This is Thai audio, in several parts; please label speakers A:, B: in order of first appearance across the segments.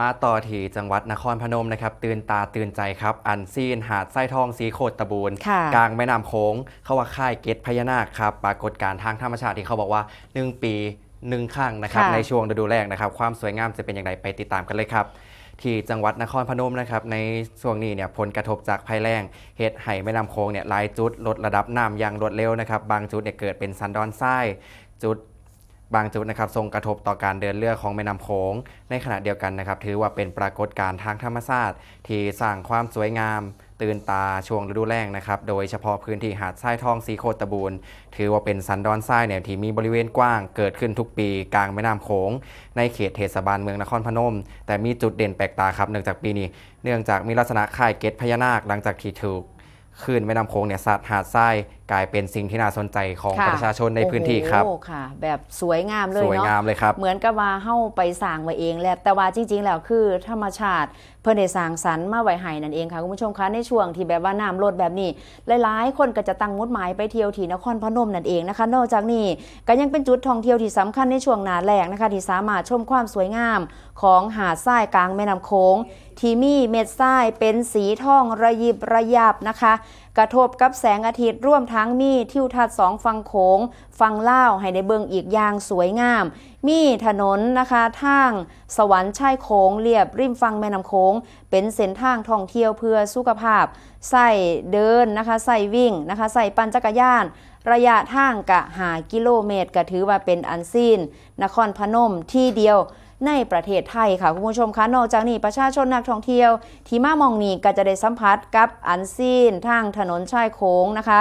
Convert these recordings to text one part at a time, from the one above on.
A: มาต่อที่จังหวัดนครพนมนะครับตื่นตาตื่นใจครับ อันซีนหาดไส้ทองสีโคตรตะบูน
B: ค่ะ
A: กลางแม่น้ำโขงเขาว่าค่ายเกตพญานาคครับปรากฏการณ์ทางธรรมชาติที่เขาบอกว่า 1 ปีหนึ่งครั้งนะครับ
B: ค่ะ
A: ในช่วงฤดูแล้งนะครับ ความสวยงามจะเป็นอย่างไรไปติดตามกันเลยครับ ที่จังหวัดนครพนมนะครับในช่วงนี้เนี่ยผลกระทบจากภัยแล้งเหตุให้แม่น้ำโขงเนี่ยหลายจุดลดระดับน้ำอย่างรวดเร็วนะครับบางจุดเนี่ยเกิดเป็นซันดอนทรายจุด บางจุดนะครับส่งกระทบต่อการเดินเรือของแม่น้ำโขง ในขณะเดียวกันนะครับ ถือว่าเป็นปรากฏการณ์ทางธรรมชาติที่สร้างความสวยงาม ตื่นตาช่วงฤดูแล้งนะครับ โดยเฉพาะพื้นที่หาดทรายทองสีโคตะบูนถือว่าเป็นสันดอนทรายเนี่ยที่มีบริเวณกว้างเกิดขึ้นทุกปี กลางแม่น้ำโขง ในเขตเทศบาลเมืองนครพนม แต่มีจุดเด่นแปลกตาครับเนื่องจากปีนี้ เนื่องจากมีลักษณะคล้ายเกตพญานาคหลังจากที่ถูกคลื่นแม่น้ำโขงเนี่ยซัดหาดทราย กลายเป็นสิ่งที่น่าสนใจของ
B: ค่ะ
A: ประชาชนในพื้นที่ครับ
B: โอ้โหค่ะ แบบสวยงามเล
A: ส
B: ย
A: วย
B: เนาะ
A: งามเลยครับ
B: เหมือนกับว่าเฮาไปสร้างไว้เองแหละแต่ว่าจริง ๆ แล้วคือธรรมชาติเพิ่นได้สร้างสรรค์มาไว้ให้นั่นเองค่ะคุณผู้ชมคะในช่วงที่แบบว่าน้ำลดแบบนี้ หลายๆ คนก็จะตั้งมุดหมายไปเที่ยวที่นครพนมนั่นเองนะคะ นอกจากนี้ก็ยังเป็นจุดท่องเที่ยวที่สำคัญในช่วงหน้าแล้งนะคะที่สามารถชมความสวยงามของหาดทรายกลางแม่น้ำโขงที่มีเม็ดทรายเป็นสีทองระยิบระยับนะคะ กระทบกับแสงอาทิตย์ร่วมทั้งมีทิวทัศน์สองฝั่งโขงฝั่งล่าวให้ได้เบิ่งอีกอย่างสวยงาม มีถนนนะคะทางสวรรค์ชายโขงเรียบริมฝั่งแม่น้ำโขงเป็นเส้นทางท่องเที่ยวเพื่อสุขภาพ ใส่เดินนะคะใส่วิ่งนะคะใส่ปั่นจักรยานระยะทางกะหากิโลเมตร ก็ถือว่าเป็นอันซีน นครพนมที่เดียว ในประเทศไทยค่ะคุณผู้ชมคะนอกจากนี้ประชาชนนักท่องเที่ยว ที่มามองนี้ก็จะได้สัมผัสกับอันซีนทางถนนชายโขงนะคะ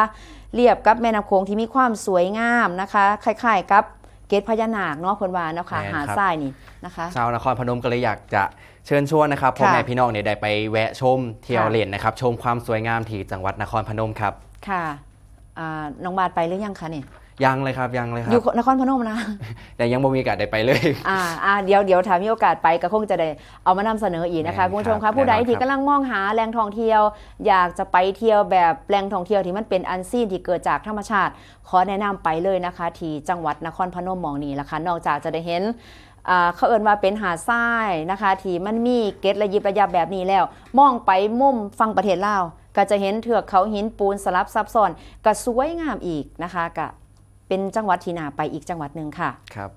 B: เรียบกับแม่น้ำโขงที่มีความสวยงามนะคะคล้ายๆกับเกตพญานาคเนาะเพิ่นว่าเนาะค่ะ
A: แม่น
B: หาด
A: ครับ
B: ทรายนี่นะคะ
A: ชาวนครพนมก็เลยอยากจะเชิญชวนนะครับพ่อ
B: ค่ะ
A: แม่พี่น้องเนี่ยได้ไปแวะชมเที่ยว
B: ค่ะ
A: เล่นนะครับ ชมความสวยงามที่จังหวัดนครพนมครับ
B: ค่ะอ่าน้องบาทไปหรือยังคะเนี่ย
A: ยังเลยครับยังเลยค
B: อ
A: รั
B: ยู่
A: บ
B: นครพนมนะ
A: แต่ยังบ่มีโอกาสได้ไปเลย
B: อ่าอ่าเดี๋ยวเดี๋ยวถ้ามีโอกาสไปก็คงจะได้เอามานำเสนออีกนะคะ
A: แน่น
B: คุณผู้ชม
A: ครั
B: คะ
A: บ
B: ผู้ใด
A: แน่นอน
B: ที่
A: ครับ
B: กำลังมองหาแหล่งท่องเที่ยว อยากจะไปเที่ยวแบบแหล่งท่องเที่ยวที่มันเป็นอันซีนที่เกิดจากธรรมชาติ ขอแนะนำไปเลยนะคะ ที่จังหวัดนครพนมหมองนี้ละค่ะนอกจากจะได้เห็นอ่าเขาเอินว่าเป็นหาดทรายนะคะที่มันมีเกตระยิบระยับแบบนี้แล้ว มองไปมุมฟังประเทศลาวก็จะเห็นเถือกเขาหินปูนสลับซับซ้อนก็สวยงามอีกนะคะก็ เป็นจังหวัดที่น่าไปอีกจังหวัดหนึ่งค่ะ
A: ครับ